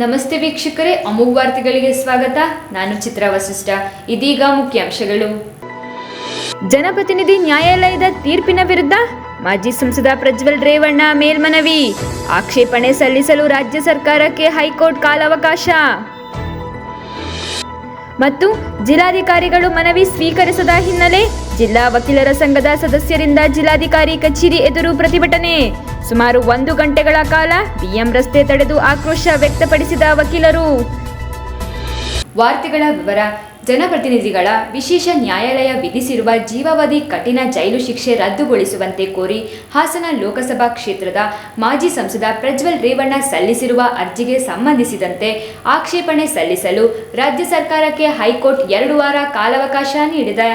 ನಮಸ್ತೆ ವೀಕ್ಷಕರೇ, ಅಮೋಘ ವಾರ್ತೆಗಳಿಗೆ ಸ್ವಾಗತ. ನಾನು ಚಿತ್ರ ವಸಿಷ್ಠ. ಇದೀಗ ಮುಖ್ಯಾಂಶಗಳು. ಜನಪ್ರತಿನಿಧಿ ನ್ಯಾಯಾಲಯದ ತೀರ್ಪಿನ ವಿರುದ್ಧ ಮಾಜಿ ಸಂಸದ ಪ್ರಜ್ವಲ್ ರೇವಣ್ಣ ಮೇಲ್ಮನವಿ. ಆಕ್ಷೇಪಣೆ ಸಲ್ಲಿಸಲು ರಾಜ್ಯ ಸರ್ಕಾರಕ್ಕೆ ಹೈಕೋರ್ಟ್ ಕಾಲಾವಕಾಶ. ಮತ್ತು ಜಿಲ್ಲಾಧಿಕಾರಿಗಳು ಮನವಿ ಸ್ವೀಕರಿಸದ ಹಿನ್ನೆಲೆ ಜಿಲ್ಲಾ ವಕೀಲರ ಸಂಘದ ಸದಸ್ಯರಿಂದ ಜಿಲ್ಲಾಧಿಕಾರಿ ಕಚೇರಿ ಎದುರು ಪ್ರತಿಭಟನೆ. ಸುಮಾರು ಒಂದು ಗಂಟೆಗಳ ಕಾಲ ಬಿಎಂ ರಸ್ತೆ ತಡೆದು ಆಕ್ರೋಶ ವ್ಯಕ್ತಪಡಿಸಿದ ವಕೀಲರು. ವಾರ್ತೆಗಳ ವಿವರ ಜನಪ್ರತಿನಿಧಿಗಳ ವಿಶೇಷ ನ್ಯಾಯಾಲಯ ವಿಧಿಸಿರುವ ಜೀವಾವಧಿ ಕಠಿಣ ಜೈಲು ಶಿಕ್ಷೆ ರದ್ದುಗೊಳಿಸುವಂತೆ ಕೋರಿ ಹಾಸನ ಲೋಕಸಭಾ ಕ್ಷೇತ್ರದ ಮಾಜಿ ಸಂಸದ ಪ್ರಜ್ವಲ್ ರೇವಣ್ಣ ಸಲ್ಲಿಸಿರುವ ಅರ್ಜಿಗೆ ಸಂಬಂಧಿಸಿದಂತೆ ಆಕ್ಷೇಪಣೆ ಸಲ್ಲಿಸಲು ರಾಜ್ಯ ಸರ್ಕಾರಕ್ಕೆ ಹೈಕೋರ್ಟ್ ಎರಡು ವಾರ ಕಾಲಾವಕಾಶ ನೀಡಿದೆ.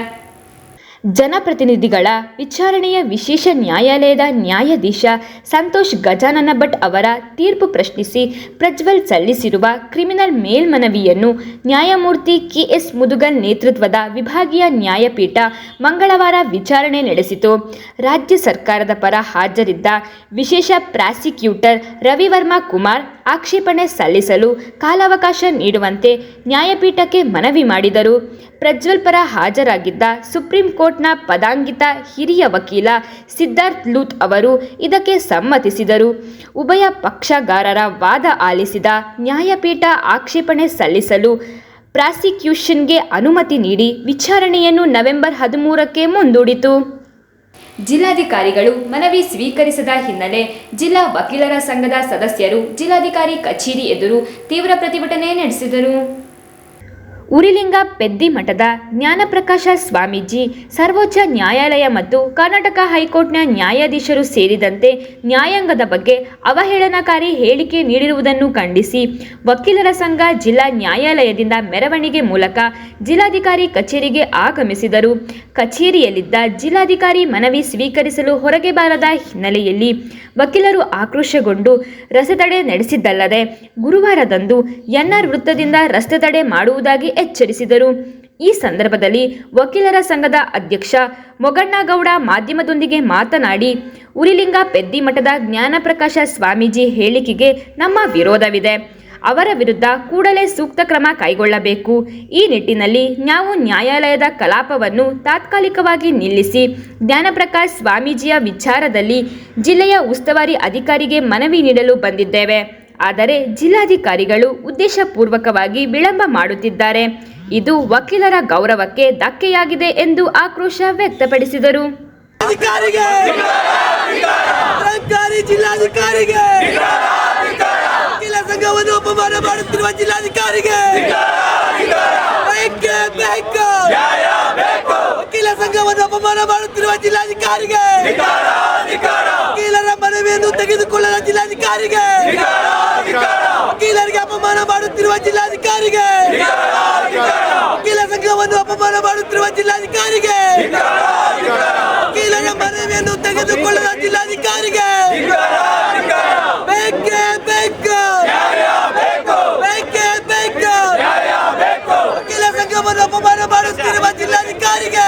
ಜನಪ್ರತಿನಿಧಿಗಳ ವಿಚಾರಣೆಯ ವಿಶೇಷ ನ್ಯಾಯಾಲಯದ ನ್ಯಾಯಾಧೀಶ ಸಂತೋಷ್ ಗಜಾನನ ಭಟ್ ಅವರ ತೀರ್ಪು ಪ್ರಶ್ನಿಸಿ ಪ್ರಜ್ವಲ್ ಸಲ್ಲಿಸಿರುವ ಕ್ರಿಮಿನಲ್ ಮೇಲ್ಮನವಿಯನ್ನು ನ್ಯಾಯಮೂರ್ತಿ ಕೆಎಸ್ ಮುದುಗಲ್ ನೇತೃತ್ವದ ವಿಭಾಗೀಯ ನ್ಯಾಯಪೀಠ ಮಂಗಳವಾರ ವಿಚಾರಣೆ ನಡೆಸಿತು. ರಾಜ್ಯ ಸರ್ಕಾರದ ಪರ ಹಾಜರಿದ್ದ ವಿಶೇಷ ಪ್ರಾಸಿಕ್ಯೂಟರ್ ರವಿವರ್ಮ ಕುಮಾರ್ ಆಕ್ಷೇಪಣೆ ಸಲ್ಲಿಸಲು ಕಾಲಾವಕಾಶ ನೀಡುವಂತೆ ನ್ಯಾಯಪೀಠಕ್ಕೆ ಮನವಿ ಮಾಡಿದರು. ಪ್ರಜ್ವಲ್ ಪರ ಹಾಜರಾಗಿದ್ದ ಸುಪ್ರೀಂ ಕೋರ್ಟ್ನ ಪದಾಂಗಿತ ಹಿರಿಯ ವಕೀಲ ಸಿದ್ಧಾರ್ಥ್ ಲೂತ್ ಅವರು ಇದಕ್ಕೆ ಸಮ್ಮತಿಸಿದರು. ಉಭಯ ಪಕ್ಷಗಾರರ ವಾದ ಆಲಿಸಿದ ನ್ಯಾಯಪೀಠ ಆಕ್ಷೇಪಣೆ ಸಲ್ಲಿಸಲು ಪ್ರಾಸಿಕ್ಯೂಷನ್ಗೆ ಅನುಮತಿ ನೀಡಿ ವಿಚಾರಣೆಯನ್ನು ನವೆಂಬರ್ ಹದಿಮೂರಕ್ಕೆ ಮುಂದೂಡಿತು. ಜಿಲ್ಲಾಧಿಕಾರಿಗಳು ಮನವಿ ಸ್ವೀಕರಿಸದ ಹಿನ್ನೆಲೆ ಜಿಲ್ಲಾ ವಕೀಲರ ಸಂಘದ ಸದಸ್ಯರು ಜಿಲ್ಲಾಧಿಕಾರಿ ಕಚೇರಿ ಎದುರು ತೀವ್ರ ಪ್ರತಿಭಟನೆ ನಡೆಸಿದರು. ಉರಿಲಿಂಗ ಪೆದ್ದಿ ಮಠದ ಜ್ಞಾನಪ್ರಕಾಶ ಸ್ವಾಮೀಜಿ, ಸರ್ವೋಚ್ಚ ನ್ಯಾಯಾಲಯ ಮತ್ತು ಕರ್ನಾಟಕ ಹೈಕೋರ್ಟ್ನ ನ್ಯಾಯಾಧೀಶರು ಸೇರಿದಂತೆ ನ್ಯಾಯಾಂಗದ ಬಗ್ಗೆ ಅವಹೇಳನಕಾರಿ ಹೇಳಿಕೆ ನೀಡಿರುವುದನ್ನು ಖಂಡಿಸಿ, ವಕೀಲರ ಸಂಘ ಜಿಲ್ಲಾ ನ್ಯಾಯಾಲಯದಿಂದ ಮೆರವಣಿಗೆ ಮೂಲಕ ಜಿಲ್ಲಾಧಿಕಾರಿ ಕಚೇರಿಗೆ ಆಗಮಿಸಿದರು. ಕಚೇರಿಯಲ್ಲಿದ್ದ ಜಿಲ್ಲಾಧಿಕಾರಿ ಮನವಿ ಸ್ವೀಕರಿಸಲು ಹೊರಗೆ ಬಾರದ ಹಿನ್ನೆಲೆಯಲ್ಲಿ ವಕೀಲರು ಆಕ್ರೋಶಗೊಂಡು ರಸ್ತೆ ತಡೆ ನಡೆಸಿದ್ದಲ್ಲದೆ ಗುರುವಾರದಂದು ಎನ್ಆರ್ ವೃತ್ತದಿಂದ ರಸ್ತೆ ತಡೆ ಮಾಡುವುದಾಗಿ ಎಚ್ಚರಿಸಿದರು. ಈ ಸಂದರ್ಭದಲ್ಲಿ ವಕೀಲರ ಸಂಘದ ಅಧ್ಯಕ್ಷ ಮೊಗಣ್ಣಗೌಡ ಮಾಧ್ಯಮದೊಂದಿಗೆ ಮಾತನಾಡಿ ಉರಿಲಿಂಗ ಪೆದ್ದಿಮಠದ ಜ್ಞಾನಪ್ರಕಾಶ ಸ್ವಾಮೀಜಿ ಹೇಳಿಕೆಗೆ ನಮ್ಮ ವಿರೋಧವಿದೆ. ಅವರ ವಿರುದ್ಧ ಕೂಡಲೇ ಸೂಕ್ತ ಕ್ರಮ ಕೈಗೊಳ್ಳಬೇಕು. ಈ ನಿಟ್ಟಿನಲ್ಲಿ ನಾವು ನ್ಯಾಯಾಲಯದ ಕಲಾಪವನ್ನು ತಾತ್ಕಾಲಿಕವಾಗಿ ನಿಲ್ಲಿಸಿ, ಜ್ಞಾನಪ್ರಕಾಶ್ ಸ್ವಾಮೀಜಿಯ ವಿಚಾರದಲ್ಲಿ ಜಿಲ್ಲೆಯ ಉಸ್ತುವಾರಿ ಅಧಿಕಾರಿಗೆ ಮನವಿ ನೀಡಲು ಬಂದಿದ್ದೇವೆ. ಆದರೆ ಜಿಲ್ಲಾಧಿಕಾರಿಗಳು ಉದ್ದೇಶಪೂರ್ವಕವಾಗಿ ವಿಳಂಬ ಮಾಡುತ್ತಿದ್ದಾರೆ. ಇದು ವಕೀಲರ ಗೌರವಕ್ಕೆ ಧಕ್ಕೆಯಾಗಿದೆ ಎಂದು ಆಕ್ರೋಶ ವ್ಯಕ್ತಪಡಿಸಿದರು. ಜಿಲ್ಲಾಧಿಕಾರಿಗೆ! ಸಂಘವನ್ನು ಅಪಮಾನ ಮಾಡುತ್ತಿರುವ ಜಿಲ್ಲಾಧಿಕಾರಿಗೆ. ವಕೀಲ ಸಂಘವನ್ನು ಅಪಮಾನ ಮಾಡುತ್ತಿರುವ ಜಿಲ್ಲಾಧಿಕಾರಿಗೆ. ವಕೀಲರ ಮನವಿಯನ್ನು ತೆಗೆದುಕೊಳ್ಳದ ಜಿಲ್ಲಾಧಿಕಾರಿಗೆ. ವಕೀಲರಿಗೆ ಅಪಮಾನ ಮಾಡುತ್ತಿರುವ ಜಿಲ್ಲಾಧಿಕಾರಿಗೆ. ವಕೀಲ ಸಂಘವನ್ನು ಅಪಮಾನ ಮಾಡುತ್ತಿರುವ ಜಿಲ್ಲಾಧಿಕಾರಿಗೆ. ವಕೀಲರ ಮನವಿಯನ್ನು ತೆಗೆದುಕೊಳ್ಳದ ಜಿಲ್ಲಾಧಿಕಾರಿಗೆ. ಬೇಕೇ ಬೇಕು. ಬೇಕೇ ಬೇಕು. ವಕೀಲ ಸಂಘವನ್ನು ಅಪಮಾನ ಮಾಡುತ್ತಿರುವ ಜಿಲ್ಲಾಧಿಕಾರಿಗೆ.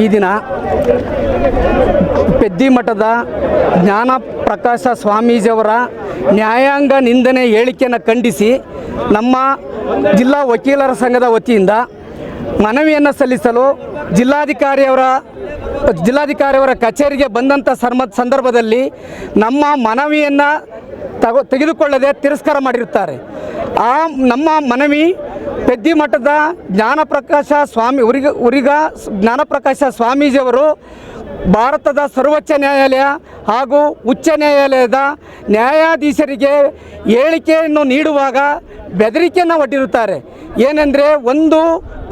ಈ ದಿನ ಪೆದ್ದಿ ಮಠದ ಜ್ಞಾನ ಪ್ರಕಾಶ ಸ್ವಾಮೀಜಿಯವರ ನ್ಯಾಯಾಂಗ ನಿಂದನೆ ಹೇಳಿಕೆಯನ್ನು ಖಂಡಿಸಿ ನಮ್ಮ ಜಿಲ್ಲಾ ವಕೀಲರ ಸಂಘದ ವತಿಯಿಂದ ಮನವಿಯನ್ನು ಸಲ್ಲಿಸಲು ಜಿಲ್ಲಾಧಿಕಾರಿಯವರ ಜಿಲ್ಲಾಧಿಕಾರಿಯವರ ಕಚೇರಿಗೆ ಬಂದಂಥ ಸರ್ಮ, ಸಂದರ್ಭದಲ್ಲಿ ನಮ್ಮ ಮನವಿಯನ್ನು ತಗೋ, ತೆಗೆದುಕೊಳ್ಳದೆ ತಿರಸ್ಕಾರ ಮಾಡಿರುತ್ತಾರೆ. ಆ ನಮ್ಮ ಮನವಿ ಪೆದ್ದಿ ಮಠದ ಜ್ಞಾನಪ್ರಕಾಶ ಸ್ವಾಮಿ ಉರಿಗ ಉರಿಗ ಜ್ಞಾನಪ್ರಕಾಶ ಸ್ವಾಮೀಜಿಯವರು ಭಾರತದ ಸರ್ವೋಚ್ಚ ನ್ಯಾಯಾಲಯ ಹಾಗೂ ಉಚ್ಚ ನ್ಯಾಯಾಲಯದ ನ್ಯಾಯಾಧೀಶರಿಗೆ ಹೇಳಿಕೆಯನ್ನು ನೀಡುವಾಗ ಬೆದರಿಕೆಯನ್ನು ಒಡ್ಡಿರುತ್ತಾರೆ. ಏನೆಂದರೆ ಒಂದು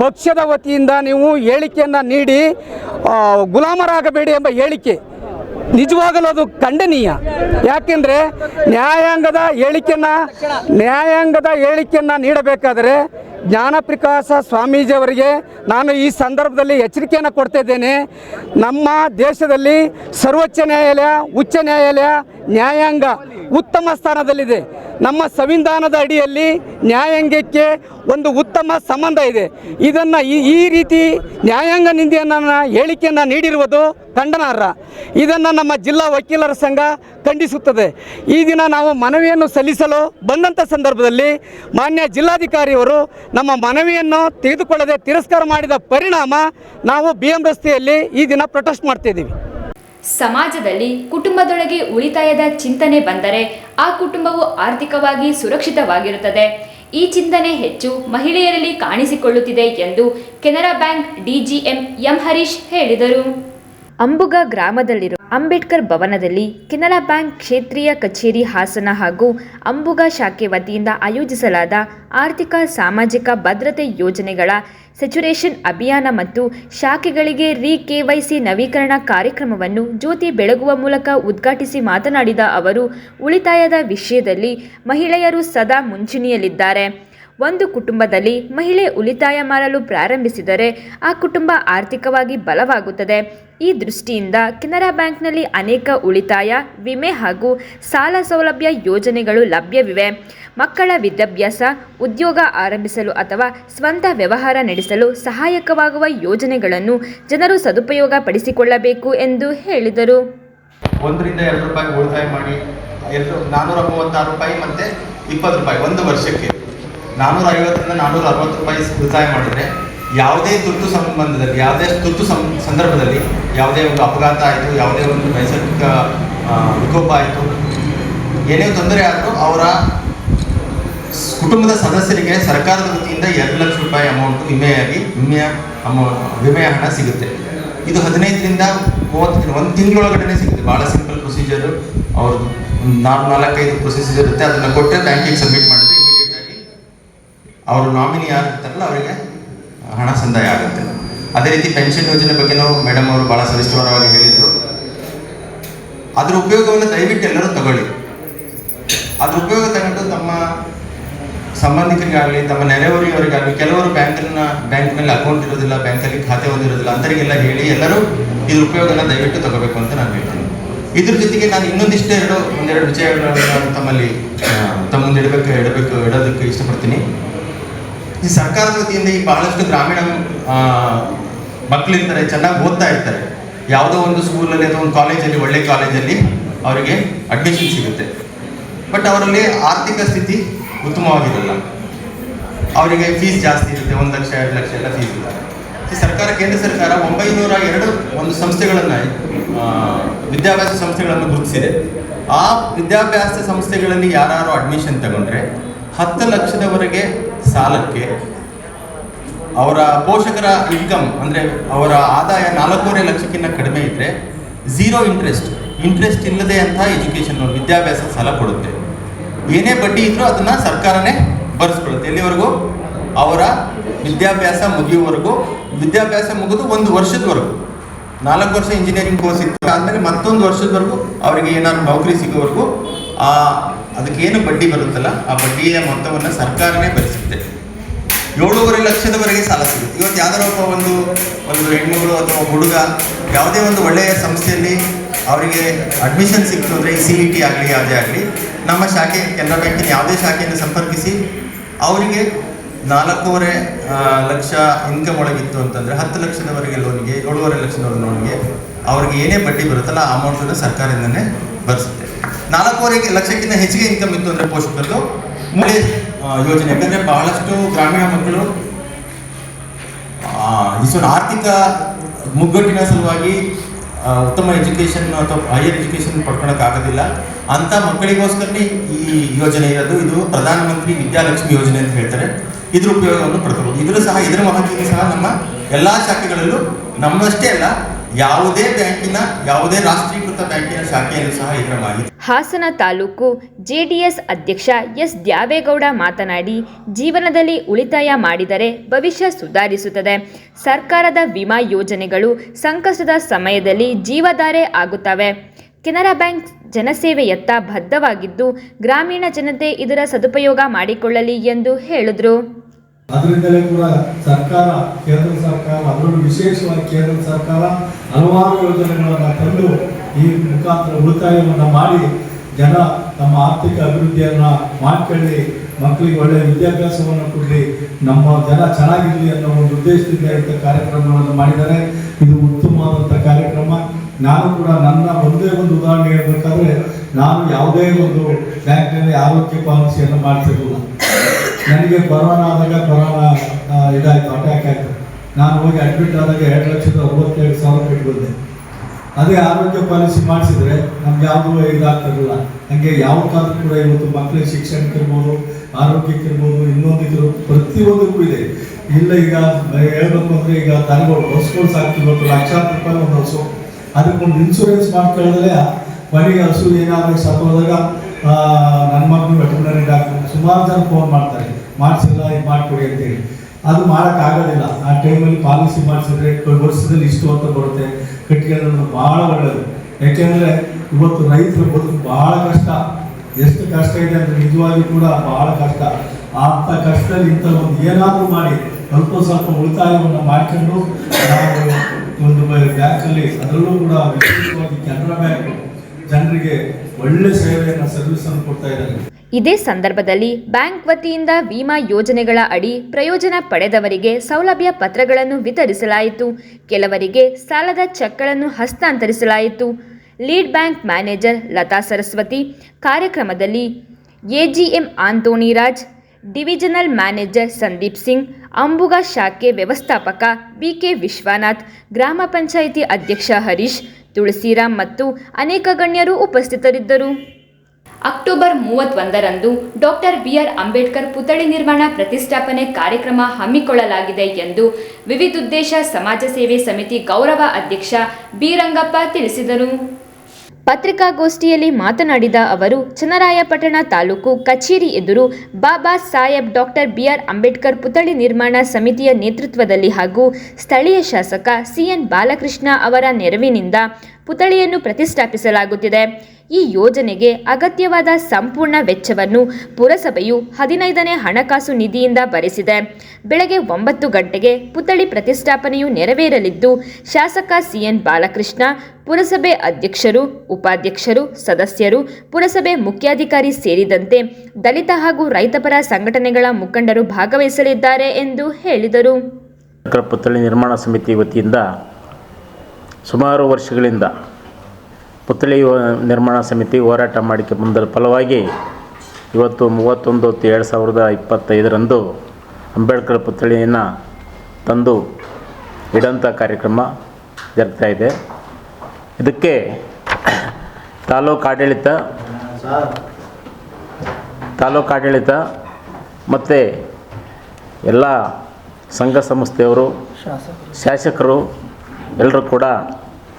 ಪಕ್ಷದ ವತಿಯಿಂದ ನೀವು ಹೇಳಿಕೆಯನ್ನು ನೀಡಿ ಗುಲಾಮರಾಗಬೇಡಿ ಎಂಬ ಹೇಳಿಕೆ. ನಿಜವಾಗಲೂ ಅದು ಖಂಡನೀಯ. ಯಾಕೆಂದರೆ ನ್ಯಾಯಾಂಗದ ಹೇಳಿಕೆಯನ್ನು ನ್ಯಾಯಾಂಗದ ಹೇಳಿಕೆಯನ್ನು ನೀಡಬೇಕಾದರೆ ಜ್ಞಾನಪ್ರಕಾಶ ಸ್ವಾಮೀಜಿಯವರಿಗೆ ನಾನು ಈ ಸಂದರ್ಭದಲ್ಲಿ ಎಚ್ಚರಿಕೆಯನ್ನು ಕೊಡ್ತಾ ಇದ್ದೇನೆ. ನಮ್ಮ ದೇಶದಲ್ಲಿ ಸರ್ವೋಚ್ಚ ನ್ಯಾಯಾಲಯ, ಉಚ್ಚ ನ್ಯಾಯಾಲಯ, ನ್ಯಾಯಾಂಗ ಉತ್ತಮ ಸ್ಥಾನದಲ್ಲಿದೆ. ನಮ್ಮ ಸಂವಿಧಾನದ ಅಡಿಯಲ್ಲಿ ನ್ಯಾಯಾಂಗಕ್ಕೆ ಒಂದು ಉತ್ತಮ ಸಂಬಂಧ ಇದೆ. ಇದನ್ನು ಈ ಈ ರೀತಿ ನ್ಯಾಯಾಂಗ ನಿಂದೆಯನ್ನು ಹೇಳಿಕೆಯನ್ನು ನೀಡಿರುವುದು ಖಂಡನಾರ್ಹ ಇದನ್ನು ನಮ್ಮ ಜಿಲ್ಲಾ ವಕೀಲರ ಸಂಘ ಖಂಡಿಸುತ್ತದೆ. ಈ ದಿನ ನಾವು ಮನವಿಯನ್ನು ಸಲ್ಲಿಸಲು ಬಂದಂಥ ಸಂದರ್ಭದಲ್ಲಿ ಮಾನ್ಯ ಜಿಲ್ಲಾಧಿಕಾರಿಯವರು ನಮ್ಮ ಮನವಿಯನ್ನು ತೆಗೆದುಕೊಳ್ಳದೆ ತಿರಸ್ಕಾರ ಮಾಡಿದ ಪರಿಣಾಮ ನಾವು ಬಿ ಎಂ ರಸ್ತೆಯಲ್ಲಿ ಈ ದಿನ ಪ್ರೊಟೆಸ್ಟ್ ಮಾಡ್ತಿದ್ದೀವಿ ಸಮಾಜದಲ್ಲಿ ಕುಟುಂಬದೊಳಗೆ ಉಳಿತಾಯದ ಚಿಂತನೆ ಬಂದರೆ ಆ ಕುಟುಂಬವು ಆರ್ಥಿಕವಾಗಿ ಸುರಕ್ಷಿತವಾಗಿರುತ್ತದೆ. ಈ ಚಿಂತನೆ ಹೆಚ್ಚು ಮಹಿಳೆಯರಲ್ಲಿ ಕಾಣಿಸಿಕೊಳ್ಳುತ್ತಿದೆ ಎಂದು Canara bank DGM M Harish ಹೇಳಿದರು. ಅಂಬುಗ ಗ್ರಾಮದಲ್ಲಿರುವ ಅಂಬೇಡ್ಕರ್ ಭವನದಲ್ಲಿ ಕೆನರಾ ಬ್ಯಾಂಕ್ ಕ್ಷೇತ್ರೀಯ ಕಚೇರಿ ಹಾಸನ ಹಾಗೂ ಅಂಬುಗ ಶಾಖೆ ವತಿಯಿಂದ ಆಯೋಜಿಸಲಾದ ಆರ್ಥಿಕ ಸಾಮಾಜಿಕ ಭದ್ರತೆ ಯೋಜನೆಗಳ ಸೆಚುರೇಷನ್ ಅಭಿಯಾನ ಮತ್ತು ಶಾಖೆಗಳಿಗೆ ರಿ ಕೆವೈಸಿ ನವೀಕರಣ ಕಾರ್ಯಕ್ರಮವನ್ನು ಜ್ಯೋತಿ ಬೆಳಗುವ ಮೂಲಕ ಉದ್ಘಾಟಿಸಿ ಮಾತನಾಡಿದ ಅವರು, ಉಳಿತಾಯದ ವಿಷಯದಲ್ಲಿ ಮಹಿಳೆಯರು ಸದಾ ಮುಂಚೂಣಿಯಲ್ಲಿದ್ದಾರೆ. ಒಂದು ಕುಟುಂಬದಲ್ಲಿ ಮಹಿಳೆ ಉಳಿತಾಯ ಮಾಡಲು ಪ್ರಾರಂಭಿಸಿದರೆ ಆ ಕುಟುಂಬ ಆರ್ಥಿಕವಾಗಿ ಬಲವಾಗುತ್ತದೆ. ಈ ದೃಷ್ಟಿಯಿಂದ ಕೆನರಾ ಬ್ಯಾಂಕ್ನಲ್ಲಿ ಅನೇಕ ಉಳಿತಾಯ, ವಿಮೆ ಹಾಗೂ ಸಾಲ ಸೌಲಭ್ಯ ಯೋಜನೆಗಳು ಲಭ್ಯವಿವೆ. ಮಕ್ಕಳ ವಿದ್ಯಾಭ್ಯಾಸ, ಉದ್ಯೋಗ ಆರಂಭಿಸಲು ಅಥವಾ ಸ್ವಂತ ವ್ಯವಹಾರ ನಡೆಸಲು ಸಹಾಯಕವಾಗುವ ಯೋಜನೆಗಳನ್ನು ಜನರು ಸದುಪಯೋಗ ಪಡಿಸಿಕೊಳ್ಳಬೇಕು ಎಂದು ಹೇಳಿದರು. ಒಂದರಿಂದ ಎರಡು ರೂಪಾಯಿ ಉಳಿತಾಯ ಮಾಡಿ, ಎರಡು ನಾನ್ನೂರ ಮೂವತ್ತಾರು ರೂಪಾಯಿ ಮತ್ತು ಇಪ್ಪತ್ತು ರೂಪಾಯಿ ಒಂದು ವರ್ಷಕ್ಕೆ. ನಾನ್ನೂರ ಐವತ್ತರಿಂದ ನಾನ್ನೂರ ಅರವತ್ತು ರೂಪಾಯಿ ಉಳಿತಾಯ ಮಾಡಿದ್ರೆ ಯಾವುದೇ ತುರ್ತು ಸಂಬಂಧದಲ್ಲಿ, ಯಾವುದೇ ತುರ್ತು ಸಂದರ್ಭದಲ್ಲಿ ಯಾವುದೇ ಒಂದು ಅಪಘಾತ ಆಯಿತು, ಯಾವುದೇ ಒಂದು ನೈಸರ್ಗಿಕ ವಿಕೋಪ ಆಯಿತು, ಏನೇ ತೊಂದರೆ ಆದರೂ ಅವರ ಕುಟುಂಬದ ಸದಸ್ಯರಿಗೆ ಸರ್ಕಾರದ ವತಿಯಿಂದ ಎರಡು ಲಕ್ಷ ರೂಪಾಯಿ ಅಮೌಂಟ್ ವಿಮೆಯಾಗಿ ವಿಮೆಯ, ಅಮೌ, ವಿಮೆಯ ಹಣ ಸಿಗುತ್ತೆ. ಇದು ಹದಿನೈದರಿಂದ ಮೂವತ್ತು, ಒಂದು ತಿಂಗಳೊಳಗಡೆ ಸಿಗುತ್ತೆ. ಭಾಳ ಸಿಂಪಲ್ ಪ್ರೊಸೀಜರು ಅವ್ರದ್ದು ನಾಲ್ಕು ನಾಲ್ಕೈದು ಪ್ರೊಸೀಜರ್ ಇರುತ್ತೆ. ಅದನ್ನು ಕೊಟ್ಟರೆ ಬ್ಯಾಂಕಿಗೆ ಸಬ್ಮಿಟ್ ಆಗಿ ಅವರು ನಾಮಿನಿ ಯಾರು ಅವರಿಗೆ ಹಣ ಸಂದಾಯ ಆಗುತ್ತೆ. ಅದೇ ರೀತಿ ಪೆನ್ಷನ್ ಯೋಜನೆ ಬಗ್ಗೆನೂ ಮೇಡಮ್ ಅವರು ಭಾಳ ಸವಿಸ್ತಾರವಾಗಿ ಹೇಳಿದರು. ಅದರ ಉಪಯೋಗವನ್ನು ದಯವಿಟ್ಟು ಎಲ್ಲರೂ ತಗೊಳ್ಳಿ. ಅದ್ರ ಉಪಯೋಗ ತಗೊಂಡು ತಮ್ಮ ಸಂಬಂಧಿಕರಿಗಾಗಲಿ, ತಮ್ಮ ನೆರೆಹೊರೆಯವರಿಗಾಗಲಿ, ಕೆಲವರು ಬ್ಯಾಂಕನ್ನ, ಬ್ಯಾಂಕ್ನಲ್ಲಿ ಅಕೌಂಟ್ ಇರೋದಿಲ್ಲ, ಬ್ಯಾಂಕಲ್ಲಿ ಖಾತೆ ಹೊಂದಿರೋದಿಲ್ಲ ಅಂತರಿಗೆಲ್ಲ ಹೇಳಿ ಎಲ್ಲರೂ ಇದ್ರ ಉಪಯೋಗನ ದಯವಿಟ್ಟು ತಗೋಬೇಕು ಅಂತ ನಾನು ಹೇಳ್ತೀನಿ. ಇದ್ರ ಜೊತೆಗೆ ನಾನು ಇನ್ನೊಂದಿಷ್ಟು ಎರಡು, ಒಂದೆರಡು ವಿಷಯಗಳನ್ನು ನಾನು ತಮ್ಮಲ್ಲಿ ತಮ್ಮ ಮುಂದೆ ಇಡಬೇಕು ಇಡಬೇಕು, ಇಡೋದಕ್ಕೆ ಇಷ್ಟಪಡ್ತೀನಿ. ಈ ಸರ್ಕಾರದ ವತಿಯಿಂದ ಈ ಬಹಳಷ್ಟು ಗ್ರಾಮೀಣ ಮಕ್ಕಳಿರ್ತಾರೆ ಚೆನ್ನಾಗಿ ಓದ್ತಾ ಇರ್ತಾರೆ. ಯಾವುದೋ ಒಂದು ಸ್ಕೂಲಲ್ಲಿ ಅಥವಾ ಒಂದು ಕಾಲೇಜಲ್ಲಿ, ಒಳ್ಳೆ ಕಾಲೇಜಲ್ಲಿ ಅವರಿಗೆ ಅಡ್ಮಿಷನ್ ಸಿಗುತ್ತೆ. ಬಟ್ ಅವರಲ್ಲಿ ಆರ್ಥಿಕ ಸ್ಥಿತಿ ಉತ್ತಮವಾಗಿರಲ್ಲ. ಅವರಿಗೆ ಫೀಸ್ ಜಾಸ್ತಿ ಇರುತ್ತೆ, ಒಂದು ಲಕ್ಷ, ಎರಡು ಲಕ್ಷ ಎಲ್ಲ ಫೀಸ್ ಇರುತ್ತೆ. ಈ ಸರ್ಕಾರ, ಕೇಂದ್ರ ಸರ್ಕಾರ ಒಂಬೈನೂರ ಎರಡು ಒಂದು ಸಂಸ್ಥೆಗಳನ್ನು ವಿದ್ಯಾಭ್ಯಾಸ ಸಂಸ್ಥೆಗಳನ್ನು ಗುರುತಿಸಿದೆ. ಆ ವಿದ್ಯಾಭ್ಯಾಸ ಸಂಸ್ಥೆಗಳಲ್ಲಿ ಯಾರು ಅಡ್ಮಿಷನ್ ತಗೊಂಡ್ರೆ ಹತ್ತು ಲಕ್ಷದವರೆಗೆ ಸಾಲಕ್ಕೆ ಅವರ ಪೋಷಕರ ಇನ್ಕಮ್, ಅಂದರೆ ಅವರ ಆದಾಯ ನಾಲ್ಕೂವರೆ ಲಕ್ಷಕ್ಕಿಂತ ಕಡಿಮೆ ಇದ್ದರೆ ಝೀರೋ ಇಂಟ್ರೆಸ್ಟ್ ಇಂಟ್ರೆಸ್ಟ್ ಇಲ್ಲದೆ ಅಂತ ಎಜುಕೇಷನ್ ವಿದ್ಯಾಭ್ಯಾಸ ಸಾಲ ಕೊಡುತ್ತೆ. ಏನೇ ಬಡ್ಡಿ ಇದ್ದರೂ ಅದನ್ನು ಸರ್ಕಾರನೇ ಭರಿಸ್ಕೊಳುತ್ತೆ ಎಲ್ಲಿವರೆಗೂ? ಅವರ ವಿದ್ಯಾಭ್ಯಾಸ ಮುಗಿಯುವವರೆಗೂ. ವಿದ್ಯಾಭ್ಯಾಸ ಮುಗಿದು ಒಂದು ವರ್ಷದವರೆಗೂ. ನಾಲ್ಕು ವರ್ಷ ಇಂಜಿನಿಯರಿಂಗ್ ಕೋರ್ಸ್ ಇತ್ತು. ಆದಮೇಲೆ ಮತ್ತೊಂದು ವರ್ಷದವರೆಗೂ ಅವರಿಗೆ ಏನಾದ್ರು ನೌಕರಿ ಸಿಗೋವರೆಗೂ ಆ ಅದಕ್ಕೇನು ಬಡ್ಡಿ ಬರುತ್ತಲ್ಲ, ಆ ಬಡ್ಡಿಯ ಮೊತ್ತವನ್ನು ಸರ್ಕಾರನೇ ಭರಿಸುತ್ತೆ. ಏಳೂವರೆ ಲಕ್ಷದವರೆಗೆ ಸಾಲ ಸಿಗುತ್ತೆ. ಇವತ್ತು ಯಾವ್ದಾರ ಒಬ್ಬ ಒಂದು ಒಂದು ಹೆಣ್ಮಗಳು ಅಥವಾ ಹುಡುಗ ಯಾವುದೇ ಒಂದು ಒಳ್ಳೆಯ ಸಂಸ್ಥೆಯಲ್ಲಿ ಅವರಿಗೆ ಅಡ್ಮಿಷನ್ ಸಿಕ್ತು ಅಂದರೆ ಸಿ ಇ ಟಿ ಆಗಲಿ, ಯಾವುದೇ ಆಗಲಿ, ನಮ್ಮ ಶಾಖೆ, ಕೆನರಾ ಬ್ಯಾಂಕಿನ ಯಾವುದೇ ಶಾಖೆಯನ್ನು ಸಂಪರ್ಕಿಸಿ ಅವರಿಗೆ ನಾಲ್ಕೂವರೆ ಲಕ್ಷ ಇನ್ಕಮ್ ಒಳಗಿತ್ತು ಅಂತಂದರೆ ಹತ್ತು ಲಕ್ಷದವರೆಗೆ ಲೋನಿಗೆ ಏಳುವರೆ ಲಕ್ಷದವರೆಗೆ ಲೋನಿಗೆ ಅವ್ರಿಗೆ ಏನೇ ಬಡ್ಡಿ ಬರುತ್ತಲ್ಲ, ಆ ಅಮೌಂಟನ್ನು ಸರ್ಕಾರದಿಂದನೇ ಭರಿಸುತ್ತೆ ನಾಲ್ಕೂವರೆ ಲಕ್ಷಕ್ಕಿಂತ ಹೆಚ್ಚಿಗೆ ಇನ್ಕಮ್ ಇತ್ತು ಅಂದರೆ ಪೋಷಕರದ್ದು ಮೂಳೆ ಯೋಜನೆ. ಯಾಕಂದರೆ ಬಹಳಷ್ಟು ಗ್ರಾಮೀಣ ಮಕ್ಕಳು ಇಷ್ಟೊಂದು ಆರ್ಥಿಕ ಮುಗ್ಗಟ್ಟಿನ ಸಲುವಾಗಿ ಉತ್ತಮ ಎಜುಕೇಷನ್ ಅಥವಾ ಹೈಯರ್ ಎಜುಕೇಷನ್ ಪಡ್ಕೊಳಕ್ಕಾಗೋದಿಲ್ಲ ಅಂಥ ಮಕ್ಕಳಿಗೋಸ್ಕರನೇ ಈ ಯೋಜನೆ ಇರೋದು. ಇದು ಪ್ರಧಾನಮಂತ್ರಿ ವಿದ್ಯಾಲಕ್ಷ್ಮಿ ಯೋಜನೆ ಅಂತ ಹೇಳ್ತಾರೆ. ಇದ್ರ ಉಪಯೋಗವನ್ನು ಪಡ್ಕೋಬಹುದು ಇದರ ಸಹ, ಇದರ ಮಹತ್ವ ಸಹ ನಮ್ಮ ಎಲ್ಲ ಶಾಖೆಗಳಲ್ಲೂ ನಮ್ಮಷ್ಟೇ ಅಲ್ಲ ಯಾವುದೇ ಬ್ಯಾಂಕಿನ, ಯಾವುದೇ ರಾಷ್ಟ್ರೀಕೃತ ಬ್ಯಾಂಕಿನ ಶಾಖೆಯಲ್ಲೂ ಸಹ ಇದರ ಮಾಹಿತಿ. ಹಾಸನ ತಾಲೂಕು ಜೆಡಿಎಸ್ ಅಧ್ಯಕ್ಷ ಎಸ್ ದ್ಯಾವೇಗೌಡ ಮಾತನಾಡಿ, ಜೀವನದಲ್ಲಿ ಉಳಿತಾಯ ಮಾಡಿದರೆ ಭವಿಷ್ಯ ಸುಧಾರಿಸುತ್ತದೆ. ಸರ್ಕಾರದ ವಿಮಾ ಯೋಜನೆಗಳು ಸಂಕಷ್ಟದ ಸಮಯದಲ್ಲಿ ಜೀವಧಾರೆ ಆಗುತ್ತವೆ. ಕೆನರಾ ಬ್ಯಾಂಕ್ ಜನಸೇವೆಯತ್ತ ಬದ್ಧವಾಗಿದ್ದು, ಗ್ರಾಮೀಣ ಜನತೆ ಇದರ ಸದುಪಯೋಗ ಮಾಡಿಕೊಳ್ಳಲಿ ಎಂದು ಹೇಳಿದರು. ಅದರಿಂದಲೇ ಕೂಡ ಸರ್ಕಾರ, ಕೇಂದ್ರ ಸರ್ಕಾರ, ಅದರಲ್ಲೂ ವಿಶೇಷವಾಗಿ ಕೇಂದ್ರ ಸರ್ಕಾರ ಹಲವಾರು ಯೋಜನೆಗಳನ್ನು ತಂದು ಈ ಮುಖಾಂತರ ಉಳಿತಾಯವನ್ನು ಮಾಡಿ ಜನ ತಮ್ಮ ಆರ್ಥಿಕ ಅಭಿವೃದ್ಧಿಯನ್ನು ಮಾಡ್ಕೊಳ್ಳಿ ಮಕ್ಕಳಿಗೆ ಒಳ್ಳೆಯ ವಿದ್ಯಾಭ್ಯಾಸವನ್ನು ಕೊಡಲಿ, ನಮ್ಮ ಜನ ಚೆನ್ನಾಗಿರಲಿ ಅನ್ನೋ ಒಂದು ಉದ್ದೇಶದಿಂದ ಇಂಥ ಕಾರ್ಯಕ್ರಮಗಳನ್ನು ಮಾಡಿದ್ದಾರೆ. ಇದು ಉತ್ತಮವಾದಂಥ ಕಾರ್ಯಕ್ರಮ. ನಾನು ಕೂಡ ನನ್ನ ಒಂದೇ ಒಂದು ಉದಾಹರಣೆ ಹೇಳಬೇಕಾದ್ರೆ, ನಾನು ಯಾವುದೇ ಒಂದು ಬ್ಯಾಂಕ್ನಲ್ಲಿ ಆರೋಗ್ಯ ಪಾಲಿಸಿಯನ್ನು ಮಾಡಿಸಿರಲಿಲ್ಲ ನನಗೆ ಕೊರೋನಾ ಆದಾಗ ಕೊರೋನಾ ಇದಾಯಿತು ಅಟ್ಯಾಕ್ ಆಯಿತು. ನಾನು ಹೋಗಿ ಅಡ್ಮಿಟ್ ಆದಾಗ ಎರಡು ಲಕ್ಷದ ಒಂಬತ್ತೆರಡು ಸಾವಿರ ಬಂದೆ ಅದೇ ಆರೋಗ್ಯ ಪಾಲಿಸಿ ಮಾಡಿಸಿದ್ರೆ ನಮ್ಗೆ ಯಾವುದೂ ಇದಾಗ್ತಿರಲಿಲ್ಲ. ಹಾಗೆ ಯಾವತ್ತಾದ್ರೂ ಕೂಡ ಇವತ್ತು ಮಕ್ಕಳಿಗೆ ಶಿಕ್ಷಣಕ್ಕೆ ಇರ್ಬೋದು ಆರೋಗ್ಯಕ್ಕೆ ಇರ್ಬೋದು ಇನ್ನೊಂದಿದ್ರು ಪ್ರತಿಯೊಂದಕ್ಕೂ ಇದೆ. ಇಲ್ಲ ಈಗ ಹೇಳ್ಬೇಕು ಅಂದರೆ ಈಗ ದನಗಳು ಸಾಕು ಇವತ್ತು ಲಕ್ಷಾಂತರ ರೂಪಾಯಿ ಒಂದು ಹಸು. ಅದಕ್ಕೊಂದು ಇನ್ಶೂರೆನ್ಸ್ ಮಾಡ್ಕೊಳ್ಳೋದ್ರೆ ಕೊನೆಗೆ ಹಸು ಏನಾದರೂ ಸತ್ತೋದಾಗ ನನ್ನ ಮಗನು ವೆಟರ್ನರಿ ಡಾಕ್ಟರ್, ಸುಮಾರು ಜನ ಫೋನ್ ಮಾಡ್ತಾರೆ. ಮಾಡಿಸಿಲ್ಲ, ಇದು ಮಾಡಿಕೊಡಿ ಅಂತೇಳಿ. ಅದು ಮಾಡೋಕ್ಕಾಗೋದಿಲ್ಲ. ಆ ಟೈಮಲ್ಲಿ ಪಾಲಿಸಿ ಮಾಡಿಸಿದ್ರೆ ವರ್ಷದಲ್ಲಿ ಇಷ್ಟು ಅಂತ ಬರುತ್ತೆ. ಕಟ್ಟಿಗೆ ಭಾಳ ಒಳ್ಳೆಯದು ಯಾಕೆಂದರೆ ಇವತ್ತು ರೈತರು ಬದುಕು ಭಾಳ ಕಷ್ಟ. ಎಷ್ಟು ಕಷ್ಟ ಇದೆ ಅಂದರೆ ನಿಜವಾಗಿಯೂ ಕೂಡ ಭಾಳ ಕಷ್ಟ. ಅಂಥ ಕಷ್ಟದಲ್ಲಿ ಇಂಥ ಒಂದು ಏನಾದರೂ ಮಾಡಿ ಸ್ವಲ್ಪ ಸ್ವಲ್ಪ ಉಳಿತಾಯವನ್ನು ಮಾಡಿಕೊಂಡು ನಾವು ಒಂದು ಬ್ಯಾಂಕಲ್ಲಿ ಅದರಲ್ಲೂ ಕೂಡ ವಿಶೇಷವಾಗಿ ಕೆನರಾ ಬ್ಯಾಂಕ್ ಜನರಿಗೆ ಒಳ್ಳೆ ಸೇವೆಯನ್ನು ಸರ್ವಿಸನ್ನು ಕೊಡ್ತಾ ಇದ್ದಾರೆ. ಇದೇ ಸಂದರ್ಭದಲ್ಲಿ ಬ್ಯಾಂಕ್ ವತಿಯಿಂದ ವಿಮಾ ಯೋಜನೆಗಳ ಅಡಿ ಪ್ರಯೋಜನ ಪಡೆದವರಿಗೆ ಸೌಲಭ್ಯ ಪತ್ರಗಳನ್ನು ವಿತರಿಸಲಾಯಿತು. ಕೆಲವರಿಗೆ ಸಾಲದ ಚೆಕ್ಗಳನ್ನು ಹಸ್ತಾಂತರಿಸಲಾಯಿತು. Lead bank manager Latha Saraswati, ಕಾರ್ಯಕ್ರಮದಲ್ಲಿ AGM Anthonyraj divisional manager Sandeep Singh, Ambuga ಶಾಖೆ ವ್ಯವಸ್ಥಾಪಕ ಬಿಕೆ ವಿಶ್ವನಾಥ್, ಗ್ರಾಮ ಪಂಚಾಯಿತಿ ಅಧ್ಯಕ್ಷ ಹರೀಶ್ ತುಳಸಿರಾಮ್ ಮತ್ತು ಅನೇಕ ಗಣ್ಯರು ಉಪಸ್ಥಿತರಿದ್ದರು. ಅಕ್ಟೋಬರ್ ಮೂವತ್ತೊಂದರಂದು ಡಾಕ್ಟರ್ ಬಿಆರ್ ಅಂಬೇಡ್ಕರ್ ಪುತ್ಥಳಿ ನಿರ್ಮಾಣ ಪ್ರತಿಷ್ಠಾಪನೆ ಕಾರ್ಯಕ್ರಮ ಹಮ್ಮಿಕೊಳ್ಳಲಾಗಿದೆ ಎಂದು ವಿವಿಧೋದ್ದೇಶ ಸಮಾಜ ಸೇವೆ ಸಮಿತಿ ಗೌರವ ಅಧ್ಯಕ್ಷ ಬಿರಂಗಪ್ಪ ತಿಳಿಸಿದರು. ಪತ್ರಿಕಾಗೋಷ್ಠಿಯಲ್ಲಿ ಮಾತನಾಡಿದ ಅವರು, ಚನ್ನರಾಯಪಟ್ಟಣ ತಾಲೂಕು ಕಚೇರಿ ಎದುರು Baba Saheb doctor B R Ambedkar ಪುತ್ಥಳಿ ನಿರ್ಮಾಣ ಸಮಿತಿಯ ನೇತೃತ್ವದಲ್ಲಿ ಹಾಗೂ ಸ್ಥಳೀಯ ಶಾಸಕ ಸಿಎನ್ ಬಾಲಕೃಷ್ಣ ಅವರ ನೆರವಿನಿಂದ ಪುತ್ಥಳಿಯನ್ನು ಪ್ರತಿಷ್ಠಾಪಿಸಲಾಗುತ್ತಿದೆ. ಈ ಯೋಜನೆಗೆ ಅಗತ್ಯವಾದ ಸಂಪೂರ್ಣ ವೆಚ್ಚವನ್ನು ಪುರಸಭೆಯು ಹದಿನೈದನೇ ಹಣಕಾಸು ನಿಧಿಯಿಂದ ಭರಿಸಿದೆ. ಬೆಳಗ್ಗೆ ಒಂಬತ್ತು ಗಂಟೆಗೆ ಪುತ್ಥಳಿ ಪ್ರತಿಷ್ಠಾಪನೆಯು ನೆರವೇರಲಿದ್ದು, ಶಾಸಕ ಸಿಎನ್ ಬಾಲಕೃಷ್ಣ, ಪುರಸಭೆ ಅಧ್ಯಕ್ಷರು, ಉಪಾಧ್ಯಕ್ಷರು, ಸದಸ್ಯರು, ಪುರಸಭೆ ಮುಖ್ಯಾಧಿಕಾರಿ ಸೇರಿದಂತೆ ದಲಿತ ಹಾಗೂ ರೈತಪರ ಸಂಘಟನೆಗಳ ಮುಖಂಡರು ಭಾಗವಹಿಸಲಿದ್ದಾರೆ ಎಂದು ಹೇಳಿದರು. ಪುತ್ಥಳಿ ನಿರ್ಮಾಣ ಸಮಿತಿ ವತಿಯಿಂದ ಸುಮಾರು ವರ್ಷಗಳಿಂದ ಪುತ್ಥಳಿ ನಿರ್ಮಾಣ ಸಮಿತಿ ಹೋರಾಟ ಮಾಡಿಕೆ ಬಂದ ಫಲವಾಗಿ ಇವತ್ತು ಮೂವತ್ತೊಂದು ಹೊತ್ತು ಎರಡು ಸಾವಿರದ ಇಪ್ಪತ್ತೈದರಂದು ಅಂಬೇಡ್ಕರ್ ಪುತ್ಥಳಿಯನ್ನು ತಂದು ಇಡಂಥ ಕಾರ್ಯಕ್ರಮ ಜರುಗ್ತಾ ಇದೆ. ಇದಕ್ಕೆ ತಾಲೂಕು ಆಡಳಿತ ತಾಲೂಕು ಆಡಳಿತ ಮತ್ತು ಎಲ್ಲ ಸಂಘ ಸಂಸ್ಥೆಯವರು ಶಾಸಕರು ಎಲ್ಲರೂ ಕೂಡ